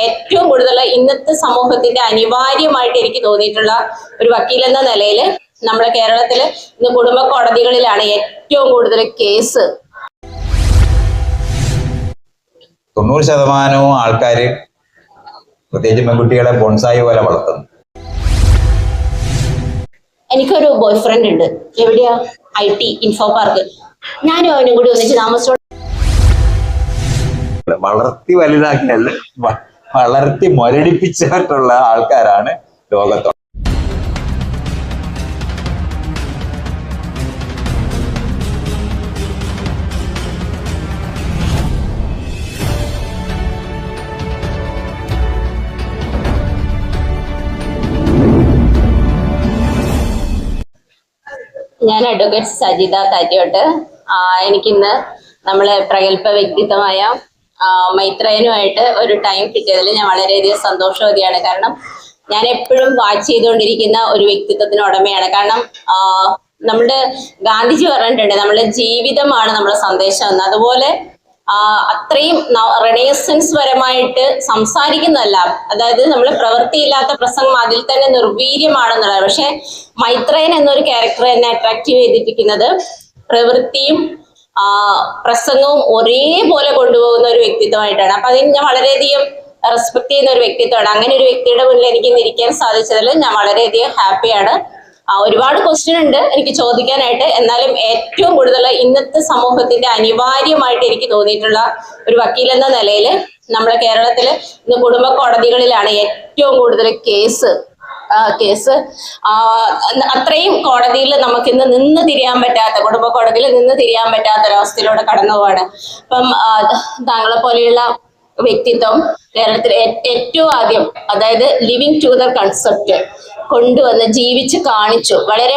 ഏറ്റവും കൂടുതൽ ഇന്നത്തെ സമൂഹത്തിന്റെ അനിവാര്യമായിട്ട് എനിക്ക് തോന്നിയിട്ടുള്ള ഒരു വക്കീൽ എന്ന നിലയിൽ നമ്മുടെ കേരളത്തിൽ ഇന്ന് കുടുംബ കോടതികളിലാണ് ഏറ്റവും കൂടുതൽ കേസ്. തൊണ്ണൂറ് ശതമാനവും ആൾക്കാർ പ്രത്യേകിച്ച് പെൺകുട്ടികളെ ബോൺസായി പോലെ വളർത്തുന്നു. എനിക്കൊരു ബോയ് ഫ്രണ്ട് ഉണ്ട്. എവിടെയാ? I T info park. ഞാനും അവനും കൂടി ഒന്നിച്ച് താമസിച്ചോളാം. വളർത്തി വലുതാക്കിയല്ല വ- വളർത്തി മുരടിപ്പിച്ചിട്ടുള്ള ആൾക്കാരാണ് ലോകത്ത് ഞാൻ അഡ്വക്കേറ്റ് സജിത താറ്റിയോട്ട്. എനിക്കിന്ന് നമ്മളെ പ്രഗത്ഭ വ്യക്തിത്വമായ മൈത്രേയനുമായിട്ട് ഒരു ടൈം കിട്ടിയതിൽ ഞാൻ വളരെയധികം സന്തോഷവതിയാണ്. കാരണം ഞാൻ എപ്പോഴും വാച്ച് ചെയ്തുകൊണ്ടിരിക്കുന്ന ഒരു വ്യക്തിത്വത്തിന് ഉടമയാണ്. കാരണം നമ്മുടെ ഗാന്ധിജി പറഞ്ഞിട്ടുണ്ട് നമ്മുടെ ജീവിതമാണ് നമ്മുടെ സന്ദേശം എന്ന്. അതുപോലെ അത്രയും റെനേസൻസ് പരമായിട്ട് സംസാരിക്കുന്നതല്ല. അതായത് നമ്മൾ പ്രവൃത്തിയില്ലാത്ത പ്രസംഗം അതിൽ തന്നെ നിർവീര്യമാണെന്നുള്ളത് പക്ഷെ മൈത്രയൻ എന്നൊരു ക്യാരക്ടർ എന്നെ അട്രാക്റ്റീവ് ചെയ്തിരിക്കുന്നത് പ്രവൃത്തിയും പ്രസംഗവും ഒരേപോലെ കൊണ്ടുപോകുന്ന ഒരു വ്യക്തിത്വമായിട്ടാണ്. അപ്പൊ അതിന് ഞാൻ വളരെയധികം റെസ്പെക്ട് ചെയ്യുന്ന ഒരു വ്യക്തിത്വമാണ്. അങ്ങനെ ഒരു വ്യക്തിയുടെ മുന്നിൽ എനിക്ക് ഇരിക്കാൻ സാധിച്ചതിൽ ഞാൻ വളരെയധികം ഹാപ്പിയാണ് ഒരുപാട് ക്വസ്റ്റ്യൻ ഉണ്ട് എനിക്ക് ചോദിക്കാനായിട്ട്. എന്നാലും ഏറ്റവും കൂടുതൽ ഇന്നത്തെ സമൂഹത്തിന്റെ അനിവാര്യമായിട്ട് എനിക്ക് തോന്നിയിട്ടുള്ള ഒരു വക്കീൽ എന്ന നിലയിൽ നമ്മുടെ കേരളത്തിൽ ഇന്ന് കുടുംബ കോടതികളിലാണ് ഏറ്റവും കൂടുതൽ കേസ് കേസ്. അത്രയും കോടതിയിൽ നമുക്ക് ഇന്ന് നിന്ന് തിരിയാൻ പറ്റാത്ത കുടുംബ കോടതിയിൽ നിന്ന് തിരിയാൻ പറ്റാത്ത ഒരവസ്ഥയിലൂടെ കടന്നു പോവാണ് അപ്പം താങ്കളെ പോലെയുള്ള വ്യക്തിത്വം കേരളത്തിൽ ഏറ്റവും ആദ്യം അതായത് ലിവിങ് ടു ദ കൺസെപ്റ്റ് കൊണ്ടുവന്ന് ജീവിച്ച് കാണിച്ചു. വളരെ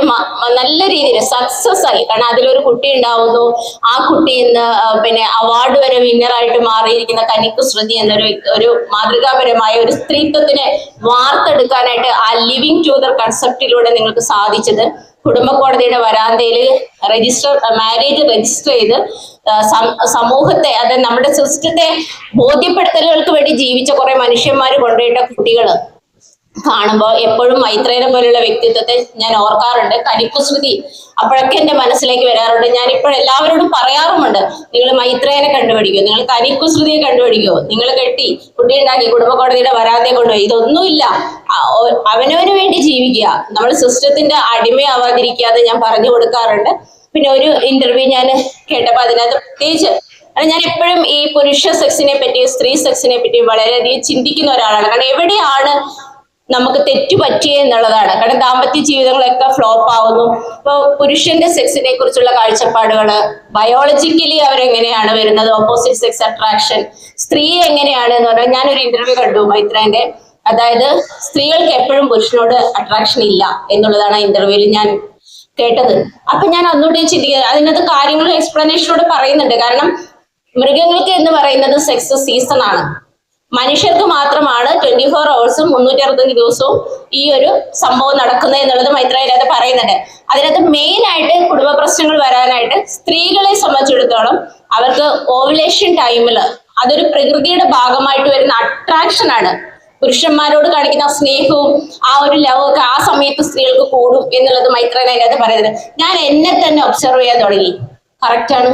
നല്ല രീതിയിൽ സക്സസ് ആയി. കാരണം അതിലൊരു കുട്ടി ഉണ്ടാവുന്നു. ആ കുട്ടി ഇന്ന് പിന്നെ അവാർഡ് വരെ വിന്നറായിട്ട് മാറിയിരിക്കുന്ന കനിക്ക് ശ്രുതി എന്നൊരു ഒരു മാതൃകാപരമായ ഒരു സ്ത്രീത്വത്തിനെ വാർത്തെടുക്കാനായിട്ട് ആ ലിവിങ് ദ കൺസെപ്റ്റിലൂടെ നിങ്ങൾക്ക് സാധിച്ചത് കുടുംബ കോടതിയുടെ വരാന്തയിൽ രജിസ്റ്റർ മാരേജ് രജിസ്റ്റർ ചെയ്ത് സമൂഹത്തെ അത് നമ്മുടെ സിസ്റ്റത്തെ ബോധ്യപ്പെടുത്തലുകൾക്ക് വേണ്ടി ജീവിച്ച കുറെ മനുഷ്യന്മാർ കൊണ്ടുപോയിട്ട കുട്ടികൾ. കാണുമ്പോൾ എപ്പോഴും മൈത്രേനെ പോലുള്ള വ്യക്തിത്വത്തെ ഞാൻ ഓർക്കാറുണ്ട്. കരിപ്പുസ്മൃതി അപ്പോഴൊക്കെ എന്റെ മനസ്സിലേക്ക് വരാറുണ്ട്. ഞാൻ ഇപ്പോൾ എല്ലാവരോടും പറയാറുമുണ്ട് നിങ്ങൾ മൈത്രേനെ കണ്ടുപിടിക്കൂ നിങ്ങൾ കരിപ്പുസ്മൃതിയെ കണ്ടുപിടിക്കൂ നിങ്ങൾ കെട്ടി കുട്ടി ഉണ്ടാക്കി കുടുംബ കോടതിയുടെ വരാതെ കൊണ്ടുപോയി ഇതൊന്നുമില്ല അവനവന് വേണ്ടി ജീവിക്കുക. നമ്മൾ സിസ്റ്റത്തിന്റെ അടിമയാവാതിരിക്കാതെ ഞാൻ പറഞ്ഞു കൊടുക്കാറുണ്ട്. പിന്നെ ഒരു ഇന്റർവ്യൂ ഞാൻ കേട്ടപ്പോൾ അതിനകത്ത് പ്രത്യേകിച്ച് ഞാൻ എപ്പോഴും ഈ പുരുഷ സെക്സിനെ പറ്റിയും സ്ത്രീ സെക്സിനെ പറ്റിയും വളരെയധികം ചിന്തിക്കുന്ന ഒരാളാണ്. കാരണം എവിടെയാണ് നമുക്ക് തെറ്റു പറ്റിയേ എന്നുള്ളതാണ്. കാരണം ദാമ്പത്യ ജീവിതങ്ങളൊക്കെ ഫ്ലോപ്പ് ആവുന്നു. ഇപ്പൊ പുരുഷന്റെ സെക്സിനെ കുറിച്ചുള്ള കാഴ്ചപ്പാടുകൾ ബയോളജിക്കലി അവരെങ്ങനെയാണ് വരുന്നത് ഓപ്പോസിറ്റ് സെക്സ് അട്രാക്ഷൻ സ്ത്രീ എങ്ങനെയാണ് എന്ന് പറഞ്ഞാൽ ഞാനൊരു ഇന്റർവ്യൂ കണ്ടു മൈത്രേന്റെ. അതായത് സ്ത്രീകൾക്ക് എപ്പോഴും പുരുഷനോട് അട്രാക്ഷൻ ഇല്ല എന്നുള്ളതാണ് ആ ഇന്റർവ്യൂവിൽ ഞാൻ കേട്ടത്. അപ്പൊ ഞാൻ അന്നുകൂടി ചിന്തിക്കുന്നത് അതിനകത്ത് കാര്യങ്ങൾ എക്സ്പ്ലനേഷനോട് പറയുന്നുണ്ട്. കാരണം മൃഗങ്ങൾക്ക് എന്ന് പറയുന്നത് സെക്സ് സീസൺ ആണ്. മനുഷ്യർക്ക് മാത്രമാണ് ട്വന്റി ഫോർ അവേഴ്സും മുന്നൂറ്റി അറുപത്തഞ്ച് ദിവസവും ഈ ഒരു സംഭവം നടക്കുന്നത് എന്നുള്ളത് മൈത്രയിലത് പറയുന്നുണ്ട്. അതിനകത്ത് മെയിൻ ആയിട്ട് കുടുംബ പ്രശ്നങ്ങൾ വരാനായിട്ട് സ്ത്രീകളെ സംബന്ധിച്ചിടത്തോളം അവർക്ക് ഓവുലേഷൻ ടൈമിൽ അതൊരു പ്രകൃതിയുടെ ഭാഗമായിട്ട് വരുന്ന അട്രാക്ഷൻ ആണ്. പുരുഷന്മാരോട് കാണിക്കുന്ന സ്നേഹവും ആ ഒരു ലവ് ഒക്കെ ആ സമയത്ത് സ്ത്രീകൾക്ക് കൂടും എന്നുള്ളത് മൈത്രേന അതിനകത്ത് പറയുന്നത് ഞാൻ എന്നെ തന്നെ ഒബ്സർവ് ചെയ്യാൻ തുടങ്ങി. കറക്റ്റ് ആണ്.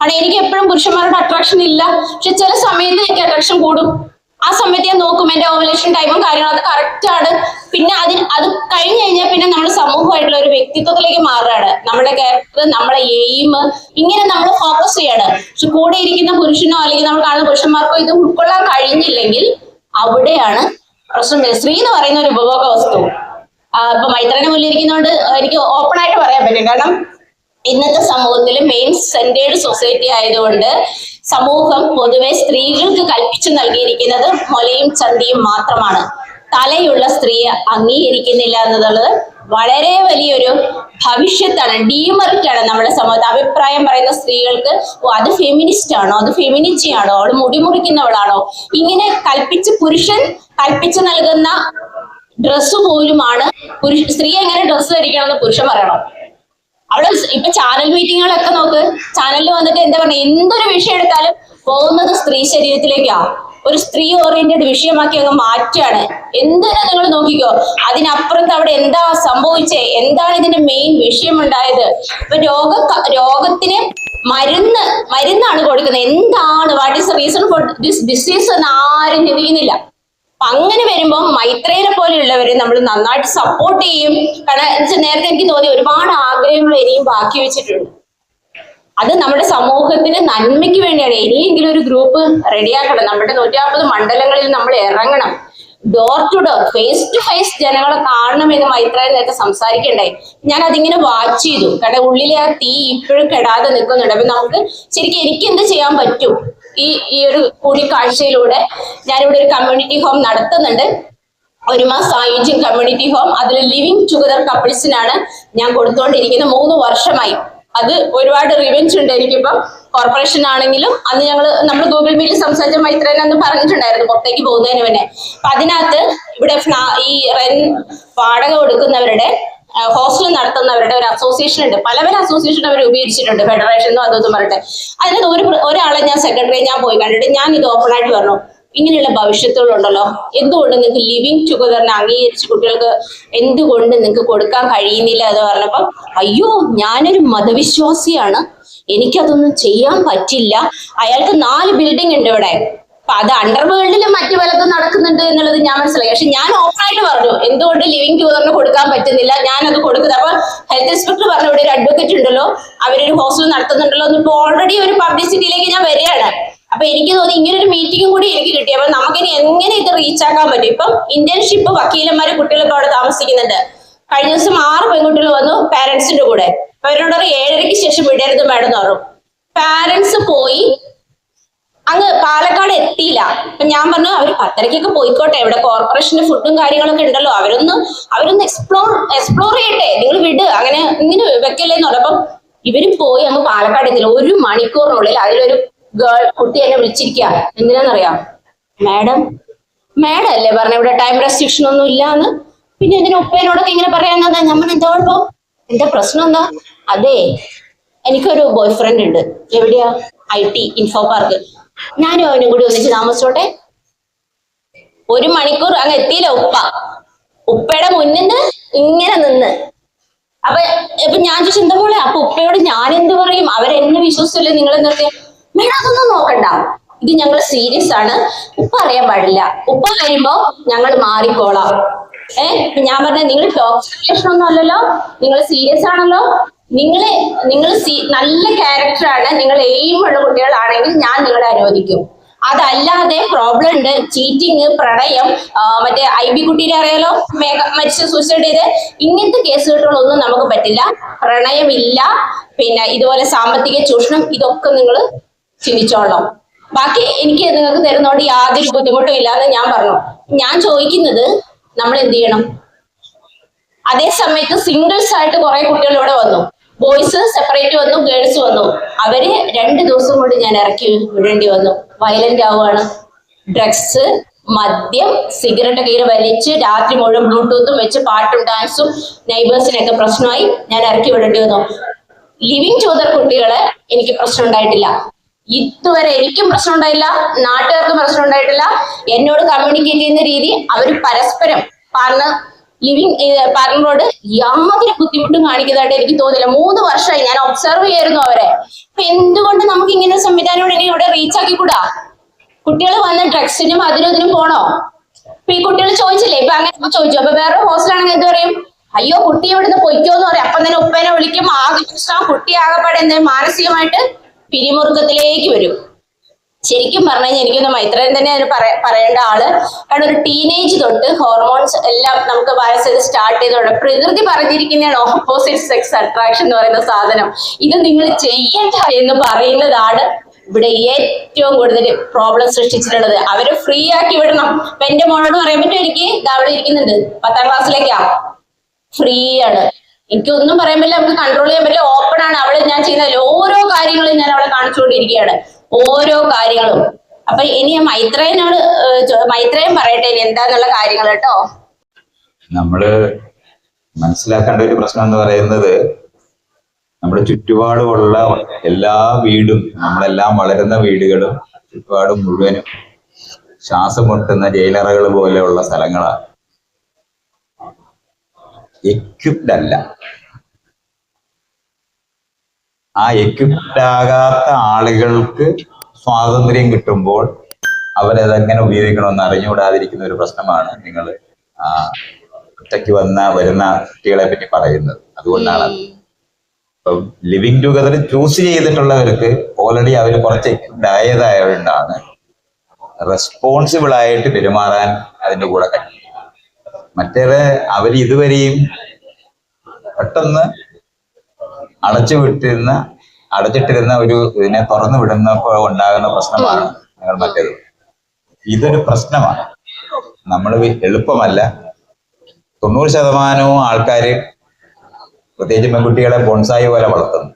എനിക്ക് എപ്പോഴും പുരുഷന്മാരോട് അട്രാക്ഷൻ ഇല്ല. പക്ഷെ ചില സമയത്ത് എനിക്ക് അട്രാക്ഷൻ കൂടും. ആ സമയത്ത് ഞാൻ നോക്കും എന്റെ ഓവലേഷൻ ടൈമും കാര്യങ്ങളും അത് കറക്റ്റ് ആണ്. പിന്നെ അതിന് അത് കഴിഞ്ഞു കഴിഞ്ഞാൽ പിന്നെ നമ്മൾ സമൂഹമായിട്ടുള്ള ഒരു വ്യക്തിത്വത്തിലേക്ക് മാറുകയാണ്. നമ്മുടെ ക്യാരക്ടർ നമ്മുടെ എയിം ഇങ്ങനെ നമ്മൾ ഫോക്കസ് ചെയ്യാണ്. പക്ഷെ കൂടെ ഇരിക്കുന്ന പുരുഷനോ അല്ലെങ്കിൽ നമ്മൾ കാണുന്ന പുരുഷന്മാർക്കോ ഇത് ഉൾക്കൊള്ളാൻ കഴിഞ്ഞില്ലെങ്കിൽ അവിടെയാണ് പ്രശ്നം സ്ത്രീ എന്ന് പറയുന്ന ഒരു ഉപഭോഗ വസ്തു. ഇപ്പൊ മൈത്രനെ മുന്നിൽ ഇരിക്കുന്നതുകൊണ്ട് എനിക്ക് ഓപ്പൺ ആയിട്ട് പറയാൻ പറ്റും. കാരണം ഇന്നത്തെ സമൂഹത്തിൽ മെയിൻ സെന്റേഡ് സൊസൈറ്റി ആയതുകൊണ്ട് സമൂഹം പൊതുവെ സ്ത്രീകൾക്ക് കൽപ്പിച്ചു നൽകിയിരിക്കുന്നത് മുലയും ചന്തിയും മാത്രമാണ്. തലയുള്ള സ്ത്രീയെ അംഗീകരിക്കുന്നില്ല എന്നുള്ളത് വളരെ വലിയൊരു ഭവിഷ്യത്താണ് ഡീമറിറ്റാണ് നമ്മുടെ സമൂഹത്തിൽ. അഭിപ്രായം പറയുന്ന സ്ത്രീകൾക്ക് ഓ അത് ഫെമിനിസ്റ്റ് ആണോ? അത് ഫെമിനിറ്റി ആണോ? അവൾ മുടിമുറിക്കുന്നവളാണോ ഇങ്ങനെ കൽപ്പിച്ച് പുരുഷൻ കൽപ്പിച്ചു നൽകുന്ന ഡ്രസ്സ് പോലുമാണ് പുരുഷ സ്ത്രീ എങ്ങനെ ഡ്രസ്സ് ധരിക്കണമെന്ന് പുരുഷൻ പറയണം. അവിടെ ഇപ്പൊ ചാനൽ മീറ്റിങ്ങുകളൊക്കെ നോക്ക്. ചാനലിൽ വന്നിട്ട് എന്താ പറയുക എന്തൊരു വിഷയം എടുത്താലും പോകുന്നത് സ്ത്രീ ശരീരത്തിലേക്കാ. ഒരു സ്ത്രീ ഓറിയന്റഡ് വിഷയമാക്കി അങ്ങ് മാറ്റുകയാണ്. എന്തിനാ നിങ്ങൾ നോക്കിക്കോ? അതിനപ്പുറത്ത് അവിടെ എന്താ സംഭവിച്ചേ? എന്താണ് ഇതിന്റെ മെയിൻ വിഷയം ഉണ്ടായത് ഇപ്പൊ രോഗ രോഗത്തിന് മരുന്ന് മരുന്നാണ് കൊടുക്കുന്നത്. എന്താണ്? What is reason for this disease എന്ന് ആരും ചിന്തിക്കുന്നില്ല. അപ്പൊ അങ്ങനെ വരുമ്പോൾ മൈത്രേനെ പോലെയുള്ളവരെ നമ്മൾ നന്നായിട്ട് സപ്പോർട്ട് ചെയ്യും. കാരണം നേരത്തെ എനിക്ക് തോന്നി ഒരുപാട് ആഗ്രഹങ്ങൾ ഇനിയും ബാക്കി വെച്ചിട്ടുണ്ട്. അത് നമ്മുടെ സമൂഹത്തിന് നന്മയ്ക്ക് വേണ്ടിയാണ്. ഇനിയെങ്കിലും ഒരു ഗ്രൂപ്പ് റെഡിയാക്കണം നമ്മുടെ നൂറ്റിനാൽപ്പത് മണ്ഡലങ്ങളിൽ നമ്മൾ ഇറങ്ങണം. Door to door face to face ജനങ്ങളെ കാണണം എന്ന് മൈത്രേയ നേരത്തെ സംസാരിക്കണ്ടായി. ഞാൻ അതിങ്ങനെ വാച്ച് ചെയ്തു. കാരണം ഉള്ളിലെ ആ തീ ഇപ്പോഴും കെടാതെ നിൽക്കുന്നുണ്ട് അപ്പൊ നമുക്ക് ശരിക്കും എനിക്ക് എന്ത് ചെയ്യാൻ പറ്റും? ഈ ഈ ഒരു കൂടിക്കാഴ്ചയിലൂടെ ഞാനിവിടെ ഒരു കമ്മ്യൂണിറ്റി ഹോം നടത്തുന്നുണ്ട്. ഒരു മാസം ആയുജ്യം കമ്മ്യൂണിറ്റി ഹോം അതിൽ ലിവിങ് ടുഗദർ കപ്പിൾസിനാണ് ഞാൻ കൊടുത്തുകൊണ്ടിരിക്കുന്നത്. മൂന്ന് വർഷമായി. അത് ഒരുപാട് റിവെഞ്ച് ഉണ്ട് എനിക്കിപ്പം. കോർപ്പറേഷൻ ആണെങ്കിലും അന്ന് ഞങ്ങൾ നമ്മൾ ഗൂഗിൾ മീറ്റിൽ സംസാരിച്ച മൈത്രേൻ അന്ന് പറഞ്ഞിട്ടുണ്ടായിരുന്നു പുറത്തേക്ക് പോകുന്നതിന് മുന്നേ. അപ്പൊ അതിനകത്ത് ഇവിടെ ഈ റെൻ വാടക കൊടുക്കുന്നവരുടെ ഹോസ്റ്റൽ നടത്തുന്നവരുടെ ഒരു അസോസിയേഷൻ ഉണ്ട്. പല പല അസോസിയേഷൻ അവർ ഉപയോഗിച്ചിട്ടുണ്ട് ഫെഡറേഷൻ അതൊന്നും പറഞ്ഞിട്ട്. അതിനകത്ത് ഒരു ഒരാളെ ഞാൻ സെക്രട്ടറി ഞാൻ പോയി കണ്ടിട്ട് ഞാൻ ഇത് ഓപ്പൺ ആയിട്ട് പറഞ്ഞു. ഇങ്ങനെയുള്ള ഭവിഷ്യത്തുകളുണ്ടല്ലോ. എന്തുകൊണ്ട് നിങ്ങൾക്ക് ലിവിങ് ടുഗദറിനെ അംഗീകരിച്ച് കുട്ടികൾക്ക് എന്തുകൊണ്ട് നിങ്ങൾക്ക് കൊടുക്കാൻ കഴിയുന്നില്ല എന്ന് പറഞ്ഞപ്പോൾ അയ്യോ ഞാനൊരു മതവിശ്വാസിയാണ്. എനിക്കതൊന്നും ചെയ്യാൻ പറ്റില്ല. അയാൾക്ക് നാല് ബിൽഡിംഗ് ഉണ്ട് ഇവിടെ. അപ്പൊ അത് അണ്ടർവേൾഡിലും മറ്റു പലതും എന്നുള്ളത് ഞാൻ മനസ്സിലായി. പക്ഷെ ഞാൻ ഓപ്പണായിട്ട് പറഞ്ഞു എന്തുകൊണ്ട് ലിവിംഗ് ടുഗദറിന് കൊടുക്കാൻ പറ്റുന്നില്ല? ഞാൻ അത് കൊടുക്കുന്നത്. അപ്പൊ ഹെൽത്ത് ഇൻസ്പെക്ടർ പറഞ്ഞു ഇവിടെ ഒരു അഡ്വക്കേറ്റ് ഉണ്ടല്ലോ അവരൊരു ഹോസ്റ്റൽ നടത്തുന്നുണ്ടല്ലോ എന്ന് ഇപ്പോൾ ഓൾറെഡി ഒരു പബ്ലിസിറ്റിയിലേക്ക് ഞാൻ വരികയാണ്. അപ്പൊ എനിക്ക് തോന്നി ഇങ്ങനെ ഒരു മീറ്റിംഗും കൂടി എനിക്ക് കിട്ടി. അപ്പൊ നമുക്കിനി എങ്ങനെ ഇത് റീച്ച് ആക്കാൻ പറ്റും? ഇപ്പം ഇന്റേൺഷിപ്പ് വക്കീലന്മാരെ കുട്ടികളൊക്കെ അവിടെ താമസിക്കുന്നുണ്ട്. കഴിഞ്ഞ ദിവസം ആറ് പെൺകുട്ടികൾ വന്നു പാരന്റ്സിന്റെ കൂടെ. അവരോട് ഏഴരയ്ക്ക് ശേഷം വിടരുത് മാഡം എന്ന് പറഞ്ഞു. പാരന്റ്സ് പോയി അങ്ങ് പാലക്കാട് എത്തിയില്ല. അപ്പൊ ഞാൻ പറഞ്ഞു അവർ പത്തരയ്ക്കൊക്കെ പോയിക്കോട്ടെ. ഇവിടെ കോർപ്പറേഷന്റെ ഫുഡും കാര്യങ്ങളൊക്കെ ഉണ്ടല്ലോ. അവരൊന്ന് അവരൊന്ന് എക്സ്പ്ലോർ എക്സ്പ്ലോർ ചെയ്യട്ടെ. നിങ്ങൾ വിട്. അങ്ങനെ ഇങ്ങനെ വെക്കല്ലേന്ന് പറഞ്ഞു. അപ്പം ഇവരും പോയി അങ്ങ് പാലക്കാട് എത്തില്ല ഒരു മണിക്കൂറിനുള്ളിൽ അതിലൊരു ഗേൾ കുട്ടി എന്നെ വിളിച്ചിരിക്കുക എന്തിനാന്നറിയാം മാഡം മാഡം അല്ലേ പറഞ്ഞ ഇവിടെ ടൈം റെസ്ട്രിക്ഷൻ ഒന്നും ഇല്ലാന്ന്. പിന്നെ എന്തിനാ ഉപ്പേനോടൊക്കെ ഇങ്ങനെ പറയാന്നതാ നമ്മൾ എന്താ കുഴപ്പം? എന്താ പ്രശ്നം എന്താ? അതെ എനിക്കൊരു ബോയ് ഫ്രണ്ട് ഉണ്ട്. എവിടെയാ? ഐ ടി ഇൻഫോ പാർക്ക് ഞാനും അവനും കൂടി ഒന്നിച്ച് താമസിച്ചോട്ടെ. ഒരു മണിക്കൂർ അങ്ങ് എത്തിയില്ല ഉപ്പ. ഉപ്പയുടെ മുന്നിൽ നിന്ന് ഇങ്ങനെ നിന്ന്. അപ്പൊ ഇപ്പൊ ഞാൻ ചോദിച്ചു എന്താ പോലെ അപ്പൊ ഉപ്പയോട് ഞാൻ എന്ത് പറയും? അവരെന്നെ വിശ്വസിച്ചല്ലേ നിങ്ങൾ എന്തൊക്കെ മേഡം നോക്കണ്ട. ഇത് ഞങ്ങൾ സീരിയസ് ആണ്. ഉപ്പ അറിയാൻ പാടില്ല. ഉപ്പ വരുമ്പോ ഞങ്ങൾ മാറിക്കോളാം. ഏഹ് ഞാൻ പറഞ്ഞ നിങ്ങൾ റിലേഷൻ ഒന്നും അല്ലല്ലോ? നിങ്ങൾ സീരിയസ് ആണല്ലോ? നിങ്ങളെ നിങ്ങൾ നല്ല ക്യാരക്ടറാണ് നിങ്ങൾ എയിം ഉള്ള കുട്ടികളാണെങ്കിൽ ഞാൻ നിങ്ങളെ അനുവദിക്കും. അതല്ലാതെ പ്രോബ്ലം ഉണ്ട്. ചീറ്റിങ് പ്രണയം മറ്റേ ഐ ബി കുട്ടീനെ അറിയാലോ? മരിച്ച സൂസൈഡ് ചെയ്ത്. ഇങ്ങനത്തെ കേസുകളൊന്നും നമുക്ക് പറ്റില്ല. പ്രണയമില്ല. പിന്നെ ഇതുപോലെ സാമ്പത്തിക ചൂഷണം ഇതൊക്കെ നിങ്ങൾ ചിന്തിച്ചോളാം ബാക്കി എനിക്ക് നിങ്ങൾക്ക് തരുന്നതുകൊണ്ട് യാതൊരു ബുദ്ധിമുട്ടും ഇല്ലാന്ന് ഞാൻ പറഞ്ഞു. ഞാൻ ചോദിക്കുന്നത് നമ്മൾ എന്ത് ചെയ്യണം? അതേ സമയത്ത് സിംഗിൾസ് ആയിട്ട് കുറെ കുട്ടികൾ ഇവിടെ വന്നു. ബോയ്സ് സെപ്പറേറ്റ് വന്നു ഗേൾസ് വന്നു. അവർ രണ്ട് ദിവസം കൊണ്ട് ഞാൻ ഇറക്കി വിടേണ്ടി വന്നു. വയലന്റ് ആവുകയാണ് ഡ്രഗ്സ് മദ്യം സിഗരറ്റ് കയ്യിൽ വലിച്ച് രാത്രി മുഴുവൻ ബ്ലൂടൂത്തും വെച്ച് പാട്ടും ഡാൻസും നൈബേഴ്സിനൊക്കെ പ്രശ്നമായി ഞാൻ ഇറക്കി വിടേണ്ടി വന്നു. ലിവിങ് ചോദർ കുട്ടികളെ എനിക്ക് പ്രശ്നം ഉണ്ടായിട്ടില്ല. ഇതുവരെ എനിക്കും പ്രശ്നം ഉണ്ടായില്ല നാട്ടുകാർക്കും പ്രശ്നം ഉണ്ടായിട്ടില്ല. എന്നോട് കമ്മ്യൂണിക്കേറ്റ് ചെയ്യുന്ന രീതി അവർ പരസ്പരം പാർട്ണർ ലിവിങ് പാർട്ണറോട് യാതൊരു ബുദ്ധിമുട്ടും കാണിക്കുന്നതായിട്ട് എനിക്ക് തോന്നില്ല മൂന്ന് വർഷമായി ഞാൻ ഒബ്സർവ് ചെയ്യായിരുന്നു അവരെ. അപ്പൊ എന്തുകൊണ്ട് നമുക്ക് ഇങ്ങനെ ഒരു സംവിധാനം ഇവിടെ റീച്ച് ആക്കിക്കൂടാ? കുട്ടികൾ വന്ന് ഡ്രഗ്സിനും അതിനും ഇതിനും പോണോ? അപ്പൊ ഈ കുട്ടികൾ ചോദിച്ചില്ലേ? ഇപ്പൊ അങ്ങനെ ചോദിച്ചു. അപ്പൊ വേറെ ഹോസ്റ്റലാണെങ്കിൽ എന്ത് പറയും? അയ്യോ കുട്ടി ഇവിടുന്ന് പൊയ്ക്കോന്ന് പറയും. അപ്പൊ തന്നെ ഉപ്പനെ വിളിക്കും. ആകെ പ്രശ്നം കുട്ടി ആകെപ്പാടെ എന്തെങ്കിലും മാനസികമായിട്ട് പിരിമുറുക്കത്തിലേക്ക് വരും. ശരിക്കും പറഞ്ഞു കഴിഞ്ഞാൽ എനിക്കൊന്ന് മൈത്രൻ തന്നെ അതിന് പറ- പറയേണ്ട ആൾ. കാരണം ഒരു ടീനേജ് തൊട്ട് ഹോർമോൺസ് എല്ലാം നമുക്ക് വയസ്സിൽ സ്റ്റാർട്ട് ചെയ്തോണ്ട് പ്രകൃതി പറഞ്ഞിരിക്കുന്നതാണ് ഓപ്പോസിറ്റ് സെക്സ് അട്രാക്ഷൻ എന്ന് പറയുന്ന സാധനം. ഇത് നിങ്ങൾ ചെയ്യണ്ട എന്ന് പറയുന്നതാണ് ഇവിടെ ഏറ്റവും കൂടുതൽ പ്രോബ്ലം സൃഷ്ടിച്ചിട്ടുള്ളത്. അവരെ ഫ്രീ ആക്കി വിടണം. ഇപ്പൊ എന്റെ മോളോട് പറയാൻ പറ്റും എനിക്ക് അവിടെ ഇരിക്കുന്നുണ്ട്. പത്താം ക്ലാസ്സിലേക്കാ. ഫ്രീ ആണ്. എനിക്കൊന്നും പറയാൻ പറ്റില്ല നമുക്ക് കൺട്രോൾ ചെയ്യാൻ പറ്റില്ല. ഓപ്പൺ ആണ്. അവൾ ഞാൻ ചെയ്യുന്ന ഓരോ കാര്യങ്ങളും ഞാൻ അവളെ കാണിച്ചുകൊണ്ടിരിക്കുകയാണ്. ഓരോ കാര്യങ്ങളും. അപ്പൊ ഇനി മൈത്രേനോട് മൈത്രേയും പറയട്ടെ ഇനി എന്താന്നുള്ള കാര്യങ്ങൾ കേട്ടോ. നമ്മൾ മനസ്സിലാക്കേണ്ട ഒരു പ്രശ്നം എന്ന് പറയുന്നത് നമ്മുടെ ചുറ്റുപാടുമുള്ള എല്ലാ വീടും നമ്മളെല്ലാം വളരുന്ന വീടുകളും ചുറ്റുപാടും മുഴുവനും ശ്വാസം മുട്ടുന്ന ജയിലറകൾ പോലെയുള്ള സ്ഥലങ്ങളാണ്. എക്യുപ്ഡ് അല്ല. ആ എക്വിപ്ഡ് ആകാത്ത ആളുകൾക്ക് സ്വാതന്ത്ര്യം കിട്ടുമ്പോൾ അവരതെങ്ങനെ ഉപയോഗിക്കണമെന്ന് അറിഞ്ഞുകൂടാതിരിക്കുന്ന ഒരു പ്രശ്നമാണ് നിങ്ങൾ ഒറ്റയ്ക്ക് വന്ന വരുന്ന കുട്ടികളെ പറ്റി പറയുന്നത്. അതുകൊണ്ടാണ്. ഇപ്പം ലിവിങ് ടുഗദർ ചൂസ് ചെയ്തിട്ടുള്ളവർക്ക് ഓൾറെഡി അവർ കുറച്ച് ആയതായതുകൊണ്ടാണ് റെസ്പോൺസിബിൾ ആയിട്ട് പെരുമാറാൻ അതിന്റെ കൂടെ കഴിയും. മറ്റേത് അവർ ഇതുവരെയും പെട്ടെന്ന് അടച്ചു വിട്ടിരുന്ന അടച്ചിട്ടിരുന്ന ഒരു ഇതിനെ തുറന്നു വിടുന്നപ്പോൾ ഉണ്ടാകുന്ന പ്രശ്നമാണ് നിങ്ങൾ മറ്റേത്. ഇതൊരു പ്രശ്നമാണ്. നമ്മൾ എളുപ്പമല്ല. തൊണ്ണൂറ് ശതമാനവും ആൾക്കാർ പ്രത്യേകിച്ച് പെൺകുട്ടികളെ ബോൺസായി പോലെ വളർത്തുന്നു.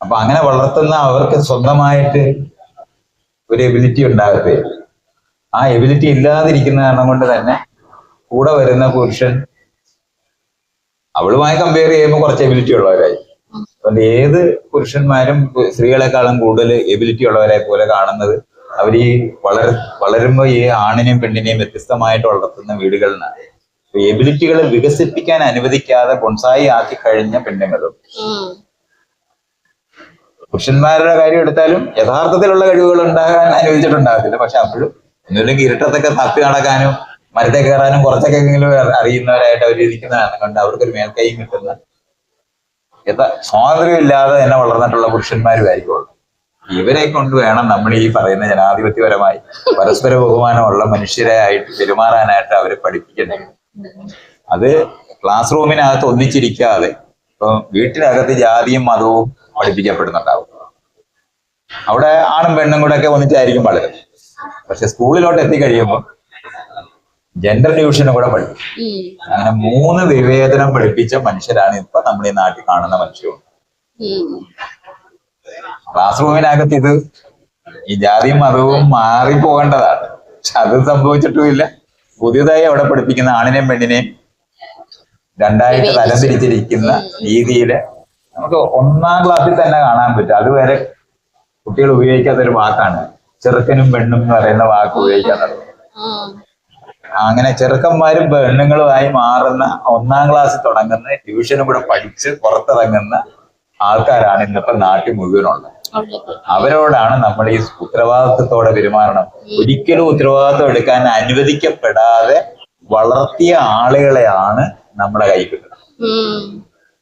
അപ്പൊ അങ്ങനെ വളർത്തുന്ന അവർക്ക് സ്വന്തമായിട്ട് ഒരു എബിലിറ്റി ഉണ്ടാകത്തേ ആ എബിലിറ്റി ഇല്ലാതിരിക്കുന്ന കാരണം കൊണ്ട് തന്നെ കൂടെ വരുന്ന പുരുഷൻ അവളുമായി കമ്പയർ ചെയ്യുമ്പോൾ കുറച്ച് എബിലിറ്റി ഉള്ളവരായി. അതുകൊണ്ട് ഏത് പുരുഷന്മാരും സ്ത്രീകളെക്കാളും കൂടുതൽ എബിലിറ്റി ഉള്ളവരെ പോലെ കാണുന്നത് അവർ ഈ വളർ വളരുമ്പോൾ ഈ ആണിനെയും പെണ്ണിനെയും വ്യത്യസ്തമായിട്ട് വളർത്തുന്ന വീടുകളിലാണ്. എബിലിറ്റികൾ വികസിപ്പിക്കാൻ അനുവദിക്കാതെ ബൊൺസായി ആക്കി കഴിഞ്ഞ പെണ്ണുങ്ങളും. പുരുഷന്മാരുടെ കാര്യം എടുത്താലും യഥാർത്ഥത്തിലുള്ള കഴിവുകൾ ഉണ്ടാകാൻ അനുവദിച്ചിട്ടുണ്ടാകത്തില്ല. പക്ഷെ അപ്പോഴും ഒന്നുമില്ലെങ്കിൽ ഇരട്ടത്തൊക്കെ തപ്പി നടക്കാനും മരത്തെ കയറാനും കുറച്ചൊക്കെ അറിയുന്നവരായിട്ട് അവർ ഇരിക്കുന്നതാണ് കണ്ട് അവർക്കൊരു മേൽക്കൈയും കിട്ടുന്ന. എന്താ സ്വാതന്ത്ര്യമില്ലാതെ തന്നെ വളർന്നിട്ടുള്ള പുരുഷന്മാരും ആയിരിക്കുള്ളൂ ഇവരെ കൊണ്ട് വേണം നമ്മൾ ഈ പറയുന്ന ജനാധിപത്യപരമായി പരസ്പര ബഹുമാനമുള്ള മനുഷ്യരെ ആയിട്ട് പെരുമാറാനായിട്ട് അവരെ പഠിപ്പിക്കുന്നത് അത് ക്ലാസ് റൂമിനകത്ത് ഒന്നിച്ചിരിക്കാതെ ഇപ്പം വീട്ടിനകത്ത് ജാതിയും മതവും പഠിപ്പിക്കപ്പെടുന്നുണ്ടാവും. അവിടെ ആണും പെണ്ണും കൂടെ ഒക്കെ ഒന്നിച്ചായിരിക്കും വളരുന്നത് പക്ഷെ സ്കൂളിലോട്ട് എത്തിക്കഴിയുമ്പോൾ ജെൻഡർ ഡിവിഷനും കൂടെ പഠിക്കും. അങ്ങനെ മൂന്ന് വിവേചനം പഠിപ്പിച്ച മനുഷ്യരാണ് ഇപ്പൊ നമ്മൾ ഈ നാട്ടിൽ കാണുന്ന മനുഷ്യരും. ക്ലാസ് റൂമിനകത്ത് ഇത് ഈ ജാതിയും മതവും മാറി പോകേണ്ടതാണ് പക്ഷെ അത് സംഭവിച്ചിട്ടുമില്ല. പുതിയതായി അവിടെ പഠിപ്പിക്കുന്ന ആണിനെയും പെണ്ണിനെയും രണ്ടായിട്ട് തരംതിരിച്ചിരിക്കുന്ന രീതിയിൽ നമുക്ക് ഒന്നാം ക്ലാസ്സിൽ തന്നെ കാണാൻ പറ്റും. അതുവരെ കുട്ടികൾ ഉപയോഗിക്കാത്ത ഒരു വാക്കാണ്. ചെറുക്കനും പെണ്ണും എന്ന് പറയുന്ന വാക്ക് ഉപയോഗിക്കാൻ ഉം. അങ്ങനെ ചെറുക്കന്മാരും പെണ്ണുങ്ങളുമായി മാറുന്ന ഒന്നാം ക്ലാസ് തുടങ്ങുന്ന ട്യൂഷനും കൂടെ പഠിച്ച് പുറത്തിറങ്ങുന്ന ആൾക്കാരാണ് ഇന്നിപ്പോ നാട്ടിൽ മുഴുവനുള്ളത്. അവരോടാണ് നമ്മൾ ഈ ഉത്തരവാദിത്വത്തോടെ പെരുമാറണം. ഒരിക്കലും ഉത്തരവാദിത്വം എടുക്കാൻ അനുവദിക്കപ്പെടാതെ വളർത്തിയ ആളുകളെയാണ് നമ്മുടെ കൈ കിട്ടുന്നത്.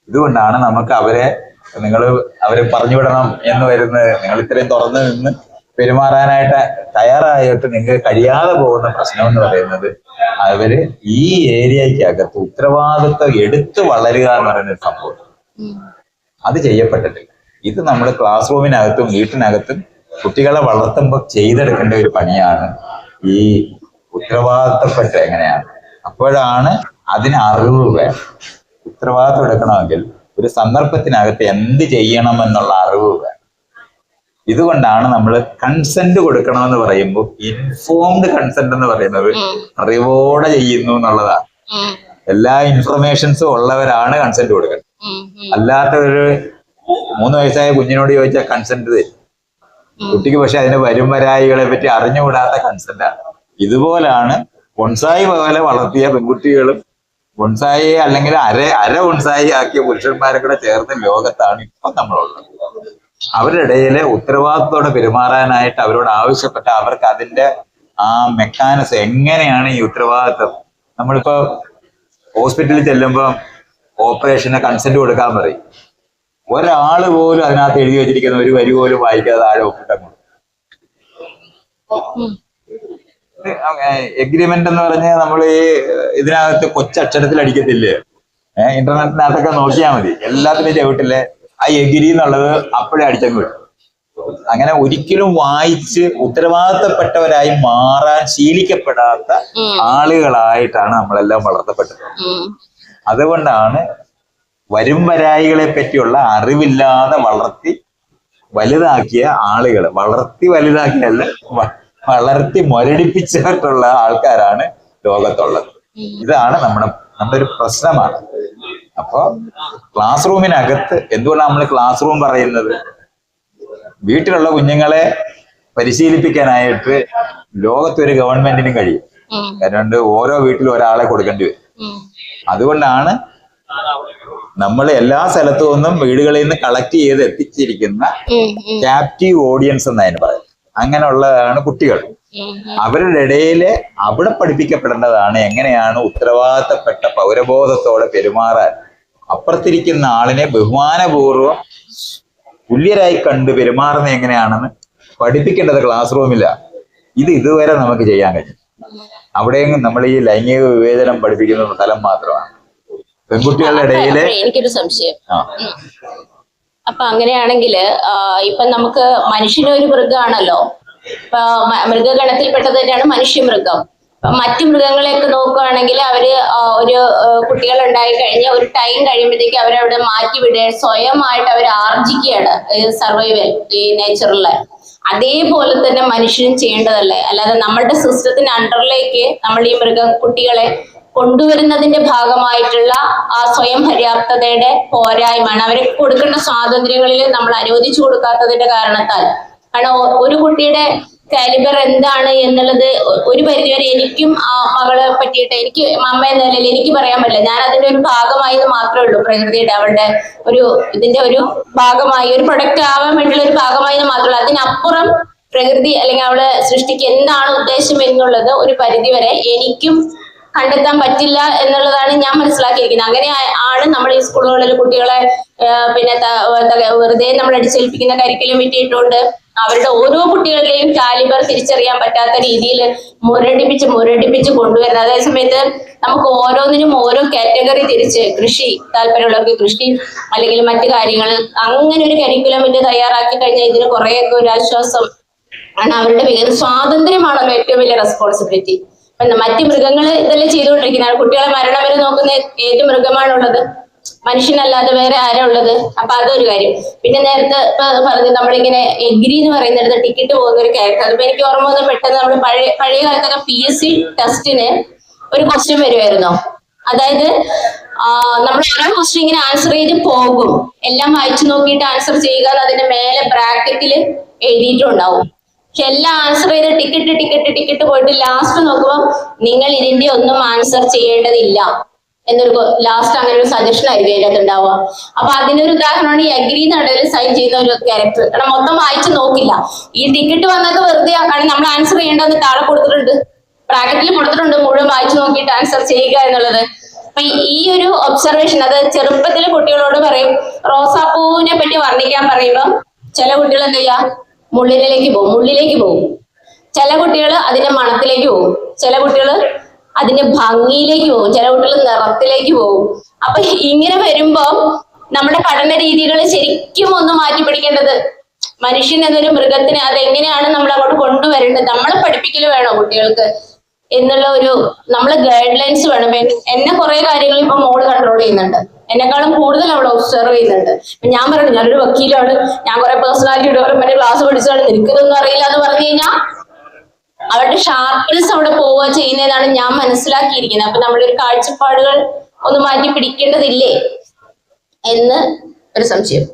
ഇതുകൊണ്ടാണ് നമുക്ക് അവരെ നിങ്ങൾ അവരെ പറഞ്ഞുവിടണം എന്ന് വരുന്നത്. നിങ്ങൾ ഇത്രയും തുറന്നു നിന്ന് പെരുമാറാനായിട്ട് തയ്യാറായിട്ട് നിങ്ങൾ കഴിയാതെ പോകുന്ന പ്രശ്നം എന്ന് പറയുന്നത് അവർ ഈ ഏരിയക്കകത്ത് ഉത്തരവാദിത്വം എടുത്തു വളരുക എന്ന് പറയുന്ന ഒരു സംഭവം അത് ചെയ്യപ്പെട്ടിട്ടില്ല. ഇത് നമ്മൾ ക്ലാസ് റൂമിനകത്തും വീട്ടിനകത്തും കുട്ടികളെ വളർത്തുമ്പോൾ ചെയ്തെടുക്കേണ്ട ഒരു പണിയാണ് ഈ ഉത്തരവാദിത്തപ്പെട്ട് എങ്ങനെയാണ്. അപ്പോഴാണ് അതിന് അറിവ് വേണം. ഉത്തരവാദിത്വം എടുക്കണമെങ്കിൽ ഒരു സന്ദർഭത്തിനകത്ത് എന്ത് ചെയ്യണം എന്നുള്ള അറിവ് വേണം. ഇതുകൊണ്ടാണ് നമ്മൾ കൺസെന്റ് കൊടുക്കണമെന്ന് പറയുമ്പോൾ ഇൻഫോംഡ് കൺസെന്റ് എന്ന് പറയുന്നത്. അറിവോടെ ചെയ്യുന്നു എന്നുള്ളതാണ് എല്ലാ ഇൻഫർമേഷൻസും ഉള്ളവരാണ് കൺസെന്റ് കൊടുക്കുന്നത്. അല്ലാത്ത ഒരു മൂന്ന് വയസ്സായ കുഞ്ഞിനോട് ചോദിച്ചാൽ കൺസെന്റ് തരും. കുട്ടിക്ക് പക്ഷെ അതിന്റെ വരുംവരായികളെ പറ്റി അറിഞ്ഞുകൂടാത്ത കൺസെന്റ് ആണ് ഇതുപോലാണ് ബൊൺസായി പോലെ വളർത്തിയ പെൺകുട്ടികളും ബൊൺസായി അല്ലെങ്കിൽ അര അര ബൊൺസായി ആക്കിയ പുരുഷന്മാരെ കൂടെ ചേർന്ന ലോകത്താണ് ഇപ്പൊ നമ്മളുള്ളത്. അവരുടെ ഇടയിലെ ഉത്തരവാദിത്തോടെ പെരുമാറാനായിട്ട് അവരോട് ആവശ്യപ്പെട്ട അവർക്ക് അതിന്റെ ആ മെക്കാനിസം എങ്ങനെയാണ് ഈ ഉത്തരവാദിത്വം? നമ്മളിപ്പോ ഹോസ്പിറ്റലിൽ ചെല്ലുമ്പോൾ ഓപ്പറേഷന് കൺസെന്റ് കൊടുക്കാൻ പറയും. ഒരാൾ പോലും അതിനകത്ത് എഴുതി വെച്ചിരിക്കുന്ന ഒരു വരി പോലും വായിക്കാതെ ആരും ഒപ്പിട്ടങ്ങ് ഉം. എഗ്രിമെന്റ് എന്ന് പറഞ്ഞ് നമ്മൾ ഈ ഇതിനകത്ത് കൊച്ചക്ഷരത്തിൽ അടിക്കത്തില്ലേ? ഇന്റർനെറ്റിനകത്തൊക്കെ നോക്കിയാൽ മതി. എല്ലാത്തിനും ചവിട്ടില്ലേ? ആ എഗിരി എന്നുള്ളത് അപ്പോഴേ അടിച്ചങ്ങ് വിടും. അങ്ങനെ ഒരിക്കലും വായിച്ച് ഉത്തരവാദിത്തപ്പെട്ടവരായി മാറാൻ ശീലിക്കപ്പെടാത്ത ആളുകളായിട്ടാണ് നമ്മളെല്ലാം വളർത്തപ്പെട്ടത്. അതുകൊണ്ടാണ് വരും വരായികളെ പറ്റിയുള്ള അറിവില്ലാതെ വളർത്തി വലുതാക്കിയ ആളുകൾ വളർത്തി വലുതാക്കിയല്ല വളർത്തി മുരടിപ്പിച്ചിട്ടുള്ള ആൾക്കാരാണ് ലോകത്തുള്ളത്. ഇതാണ് നമ്മുടെ നമ്മുടെ ഒരു പ്രശ്നമാണ്. അപ്പൊ ക്ലാസ് റൂമിനകത്ത് എന്തുകൊണ്ടാണ് നമ്മൾ ക്ലാസ് റൂം പറയുന്നത്? വീട്ടിലുള്ള കുഞ്ഞുങ്ങളെ പരിശീലിപ്പിക്കാനായിട്ട് ലോകത്തൊരു ഗവൺമെന്റിനും കഴിയും. കാരണം ഓരോ വീട്ടിലും ഒരാളെ കൊടുക്കേണ്ടി വരും. അതുകൊണ്ടാണ് നമ്മൾ എല്ലാ സ്ഥലത്തു നിന്നും വീടുകളിൽ നിന്ന് കളക്ട് ചെയ്ത് എത്തിച്ചിരിക്കുന്ന ക്യാപ്റ്റീവ് ഓഡിയൻസ് എന്നതിന് പറയുന്നത്. അങ്ങനെയുള്ളതാണ് കുട്ടികൾ. അവരുടെ ഇടയിൽ അവിടെ പഠിപ്പിക്കപ്പെടേണ്ടതാണ് എങ്ങനെയാണ് ഉത്തരവാദിത്തപ്പെട്ട പൗരബോധത്തോടെ പെരുമാറാൻ അപ്പുറത്തിരിക്കുന്ന ആളിനെ ബഹുമാനപൂർവം തുല്യരായി കണ്ട് പെരുമാറുന്നത് എങ്ങനെയാണെന്ന് പഠിപ്പിക്കേണ്ടത് ക്ലാസ് റൂമില്ല ഇത് ഇതുവരെ നമുക്ക് ചെയ്യാൻ കഴിയും അവിടെയും നമ്മൾ ഈ ലൈംഗിക വിവേചനം പഠിപ്പിക്കുന്ന സ്ഥലം മാത്രമാണ്. പെൺകുട്ടികളുടെ ഇടയിൽ എനിക്കൊരു സംശയം. അപ്പൊ അങ്ങനെയാണെങ്കിൽ ഇപ്പൊ നമുക്ക് മനുഷ്യനൊരു മൃഗമാണല്ലോ ഇപ്പൊ മൃഗഗണത്തിൽപ്പെട്ടത് തന്നെയാണ് മനുഷ്യമൃഗം. മറ്റു മൃഗങ്ങളെയൊക്കെ നോക്കുകയാണെങ്കിൽ അവർ ഒരു കുട്ടികൾ ഉണ്ടായി കഴിഞ്ഞ് ഒരു ടൈം കഴിയുമ്പോഴത്തേക്ക് അവരവിടെ മാറ്റി വിടുക സ്വയമായിട്ട് അവർ ആർജിക്കുകയാണ് സർവൈവൽ ഈ നേച്ചറിലെ അതേപോലെ തന്നെ മനുഷ്യനും ചെയ്യേണ്ടതല്ലേ? അല്ലാതെ നമ്മുടെ സിസ്റ്റത്തിന് അണ്ടറിലേക്ക് നമ്മൾ ഈ മൃഗ കുട്ടികളെ കൊണ്ടുവരുന്നതിന്റെ ഭാഗമായിട്ടുള്ള ആ സ്വയം പര്യാപ്തതയുടെ പോരായ്മയാണ്. അവരെ കൊടുക്കേണ്ട സ്വാതന്ത്ര്യങ്ങളിൽ നമ്മൾ അനുവദിച്ചു കൊടുക്കാത്തതിന്റെ കാരണത്താൽ. കാരണം ഒരു കുട്ടിയുടെ കാലിബർ എന്താണ് എന്നുള്ളത് ഒരു പരിധിവരെ എനിക്കും മകളെ പറ്റിയിട്ട് എനിക്ക് അമ്മ എന്ന നിലയിൽ എനിക്ക് പറയാൻ പറ്റില്ല. ഞാൻ അതിന്റെ ഒരു ഭാഗമായി മാത്രമേ ഉള്ളൂ. പ്രകൃതിയുടെ അവളുടെ ഒരു ഇതിന്റെ ഒരു ഭാഗമായി ഒരു പ്രൊഡക്റ്റ് ആവാൻ വേണ്ടിയുള്ള ഒരു ഭാഗമായി ഉള്ളൂ. അതിനപ്പുറം പ്രകൃതി അല്ലെങ്കിൽ അവളെ സൃഷ്ടിക്ക് എന്താണ് ഉദ്ദേശം എന്നുള്ളത് ഒരു പരിധിവരെ എനിക്കും കണ്ടെത്താൻ പറ്റില്ല എന്നുള്ളതാണ് ഞാൻ മനസ്സിലാക്കിയിരിക്കുന്നത്. അങ്ങനെ ആണ് നമ്മൾ ഈ സ്കൂളുകളിൽ കുട്ടികളെ പിന്നെ വെറുതെ നമ്മൾ അടിച്ചേൽപ്പിക്കുന്ന കരിക്കലും വിറ്റിട്ടുണ്ട് അവരുടെ ഓരോ കുട്ടികളുടെയും കാലിബർ തിരിച്ചറിയാൻ പറ്റാത്ത രീതിയിൽ മുരടിപ്പിച്ച് മുരടിപ്പിച്ച് കൊണ്ടുവരുന്നത്. അതേ സമയത്ത് നമുക്ക് ഓരോന്നിനും ഓരോ കാറ്റഗറി തിരിച്ച് കൃഷി താല്പര്യമുള്ളവർക്ക് കൃഷി അല്ലെങ്കിൽ മറ്റു കാര്യങ്ങൾ അങ്ങനെ ഒരു കരിക്കുലം തയ്യാറാക്കി കഴിഞ്ഞാൽ ഇതിന് കുറേയൊക്കെ ഒരു ആശ്വാസം ആണ് അവരുടെ പേര് സ്വാതന്ത്ര്യമാണല്ലോ ഏറ്റവും വലിയ റെസ്പോൺസിബിലിറ്റി മറ്റു മൃഗങ്ങൾ ഇതെല്ലാം ചെയ്തുകൊണ്ടിരിക്കുന്നത്. കുട്ടികളെ മരണം വരെ നോക്കുന്ന ഏത് മൃഗമാണുള്ളത്? മനുഷ്യനല്ലാതെ വേറെ ആരാ ഉള്ളത്? അപ്പൊ അതൊരു കാര്യം. പിന്നെ നേരത്തെ പറഞ്ഞു നമ്മളിങ്ങനെ എഗ്രി എന്ന് പറയുന്നിടത്ത് ടിക്കറ്റ് പോകുന്ന ഒരു ക്യാരക്ടർ അതിപ്പോ എനിക്ക് ഓർമ്മ വന്ന പെട്ടെന്ന് നമ്മൾ പഴയ പഴയ കാലത്തൊക്കെ പി എസ് സി ടെസ്റ്റിന് ഒരു ക്വസ്റ്റ്യൻ വരുമായിരുന്നോ അതായത് നമ്മൾ ഓരോ ക്വസ്റ്റ്യൻ ഇങ്ങനെ ആൻസർ ചെയ്ത് പോകും. എല്ലാം വായിച്ചു നോക്കിയിട്ട് ആൻസർ ചെയ്യുക അതിന്റെ മേലെ ബ്രാക്കറ്റിൽ എഴുതിയിട്ടുണ്ടാവും. പക്ഷെ എല്ലാം ആൻസർ ചെയ്ത് ടിക്കറ്റ് ടിക്കറ്റ് ടിക്കറ്റ് പോയിട്ട് ലാസ്റ്റ് നോക്കുമ്പോൾ നിങ്ങൾ ഇതിന്റെ ഒന്നും ആൻസർ ചെയ്യേണ്ടതില്ല. എന്നൊരു ലാസ്റ്റ് അങ്ങനെ ഒരു സജഷൻ ആയിരിക്കും അതിന്റെ അകത്ത് ഉണ്ടാവുക. അപ്പൊ അതിനൊരു ഉദാഹരണമാണ് ഈ അഗ്രി നടയിൽ സൈൻ ചെയ്യുന്ന ഒരു ക്യാരക്ടർ കാരണം മൊത്തം വായിച്ചു നോക്കില്ല. ഈ ടിക്കറ്റ് വന്നത് വെറുതെ കാരണം നമ്മൾ ആൻസർ ചെയ്യേണ്ടതെന്ന് താഴെ കൊടുത്തിട്ടുണ്ട്. ബ്രാക്കറ്റിൽ കൊടുത്തിട്ടുണ്ട്. മുഴുവൻ വായിച്ചു നോക്കിയിട്ട് ആൻസർ ചെയ്യുക എന്നുള്ളത്. അപ്പൊ ഈ- ഈ ഒരു ഒബ്സർവേഷൻ അത് ചെറുപ്പത്തിലെ കുട്ടികളോട് പറയും. റോസാപ്പൂവിനെ പറ്റി വർണിക്കാൻ പറയുമ്പോൾ ചില കുട്ടികൾ എന്ത് ചെയ്യാ? മുള്ളിലേക്ക് പോകും. മുള്ളിലേക്ക് പോകും. ചില കുട്ടികൾ അതിന്റെ മണത്തിലേക്ക് പോകും. ചില കുട്ടികൾ അതിന്റെ ഭംഗിയിലേക്ക് പോകും. ചില കുട്ടികൾ നിറത്തിലേക്ക് പോകും. അപ്പൊ ഇങ്ങനെ വരുമ്പോ നമ്മുടെ പഠന രീതികൾ ശരിക്കും ഒന്ന് മാറ്റി പിടിക്കേണ്ടത് മനുഷ്യൻ എന്നൊരു മൃഗത്തിന് അതെങ്ങനെയാണ് നമ്മൾ അങ്ങോട്ട് കൊണ്ടുവരേണ്ടത്? നമ്മളെ പഠിപ്പിക്കൽ വേണോ കുട്ടികൾക്ക്? എന്നുള്ള ഒരു നമ്മൾ ഗൈഡ് ലൈൻസ് വേണം എന്നെ കുറെ കാര്യങ്ങൾ ഇപ്പൊ മോൾ കൺട്രോൾ ചെയ്യുന്നുണ്ട്. എന്നെക്കാളും കൂടുതൽ അവൾ ഒബ്സർവ് ചെയ്യുന്നുണ്ട്. ഞാൻ പറഞ്ഞു ഞാനൊരു വക്കീലാണ്. ഞാൻ കുറെ പേഴ്സണാലിറ്റി ഡെവലപ്മെന്റ് ക്ലാസ് പഠിച്ചാണ് നിനക്കിതൊന്നും അറിയില്ല എന്ന് പറഞ്ഞു കഴിഞ്ഞാൽ അവരുടെ ഷാർപ്നെസ് അവിടെ പോവുക ചെയ്യുന്നതാണ് ഞാൻ മനസ്സിലാക്കിയിരിക്കുന്നത്. അപ്പൊ നമ്മുടെ ഒരു കാഴ്ചപ്പാടുകൾ ഒന്ന് മാറ്റി പിടിക്കേണ്ടതില്ലേ? എന്ന് ഒരു സംശയം.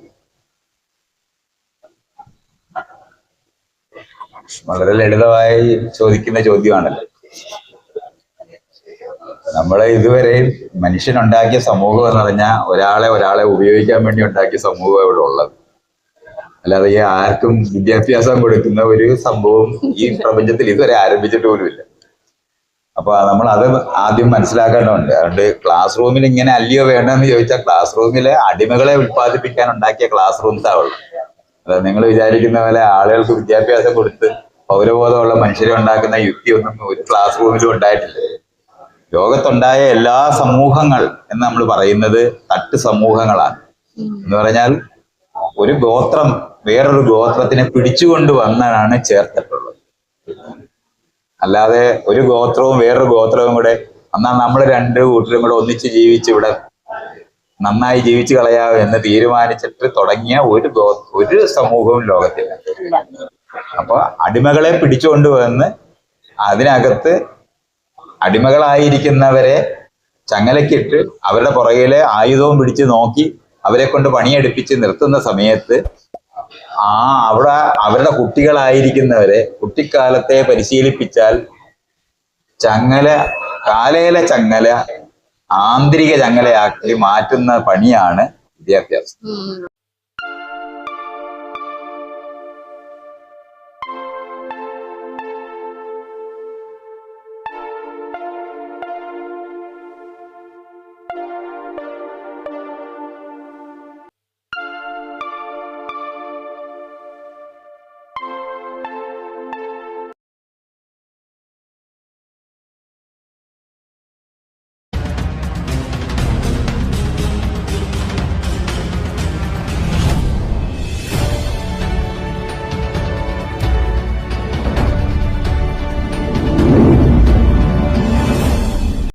വളരെ ലളിതമായി ചോദിക്കുന്ന ചോദ്യമാണല്ലോ. നമ്മളെ ഇതുവരെ മനുഷ്യനുണ്ടാക്കിയ സമൂഹം എന്ന് പറഞ്ഞാൽ ഒരാളെ ഒരാളെ ഉപയോഗിക്കാൻ വേണ്ടി ഉണ്ടാക്കിയ സമൂഹം ഇവിടെ ഉള്ളത്. അല്ലാതെ ഈ ആർക്കും വിദ്യാഭ്യാസം കൊടുക്കുന്ന ഒരു സംഭവം ഈ പ്രപഞ്ചത്തിൽ ഇതുവരെ ആരംഭിച്ചിട്ട് പോലുമില്ല അപ്പൊ നമ്മൾ അത് ആദ്യം മനസ്സിലാക്കേണ്ടതുണ്ട്. അതുകൊണ്ട് ക്ലാസ് റൂമിൽ ഇങ്ങനെ അല്ലയോ വേണ്ടെന്ന് ചോദിച്ചാൽ ക്ലാസ് റൂമിലെ അടിമകളെ ഉത്പാദിപ്പിക്കാൻ ഉണ്ടാക്കിയ ക്ലാസ് റൂംസ് ആവുള്ളൂ അതായത് നിങ്ങൾ വിചാരിക്കുന്ന പോലെ ആളുകൾക്ക് വിദ്യാഭ്യാസം കൊടുത്ത് പൗരബോധമുള്ള മനുഷ്യരെ ഉണ്ടാക്കുന്ന യുക്തിയൊന്നും ഒരു ക്ലാസ് റൂമിലും ഉണ്ടായിട്ടില്ല. ലോകത്തുണ്ടായ എല്ലാ സമൂഹങ്ങൾ എന്ന് നമ്മൾ പറയുന്നത് തട്ട് സമൂഹങ്ങളാണ്. എന്ന് പറഞ്ഞാൽ ഒരു ഗോത്രം വേറൊരു ഗോത്രത്തിനെ പിടിച്ചുകൊണ്ട് വന്നാണ് ചേർത്തിട്ടുള്ളത് അല്ലാതെ ഒരു ഗോത്രവും വേറൊരു ഗോത്രവും കൂടെ എന്നാൽ നമ്മൾ രണ്ട് കൂട്ടരും കൂടെ ഒന്നിച്ച് ജീവിച്ച് ഇവിടെ നന്നായി ജീവിച്ചു കളയാം എന്ന് തീരുമാനിച്ചിട്ട് തുടങ്ങിയ ഒരു ഗോ ഒരു സമൂഹവും ലോകത്തില്ല. അപ്പൊ അടിമകളെ പിടിച്ചുകൊണ്ട് വന്ന് അതിനകത്ത് അടിമകളായിരിക്കുന്നവരെ ചങ്ങലക്കിട്ട് അവരുടെ പുറകിലെ ആയുധവും പിടിച്ച് നോക്കി അവരെ കൊണ്ട് പണിയെടുപ്പിച്ച് നിർത്തുന്ന സമയത്ത് ആ അവിടെ അവരുടെ കുട്ടികളായിരിക്കുന്നവരെ കുട്ടിക്കാലത്തെ പരിശീലിപ്പിച്ചാൽ ചങ്ങല കാലയിലെ ചങ്ങല ആന്തരിക ചങ്ങലയാക്കി മാറ്റുന്ന പണിയാണ് വിദ്യാഭ്യാസം.